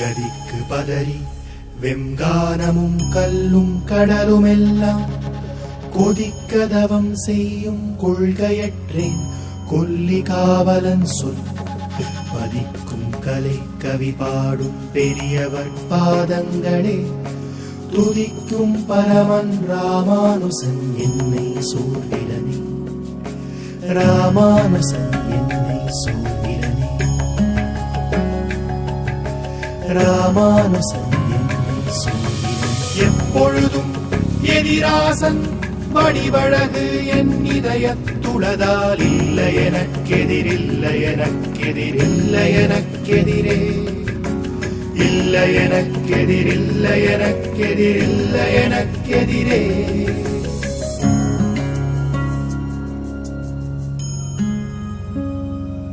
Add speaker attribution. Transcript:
Speaker 1: கதிக்கு பதறி வெங்கானமும் கல்லும் கடலுமெல்லாம் கொதிக்க தவம் செய்யும் கொள்கையற்றேன் கொல்லி காவலன் சொல் பதிக்கும் கலை கவி பாடும் பெரியவர் பாதங்களே துதிக்கும் பரமன் ராமானுசன் என்னை சூழ்கிறனே ராமானுசன் என்னை சூழ்கிறனே ராமானுசன் எப்பொழுதும் எதிராசன் வடிவழகு என் இதய துளதால் இல்லை எனக்கெதிரில்லை எனக்கெதிரில்லை எனக்கெதிரே. இல்லை எனக்கெதிரில்லை எனக்கெதிரில்லை எனக்கெதிரே.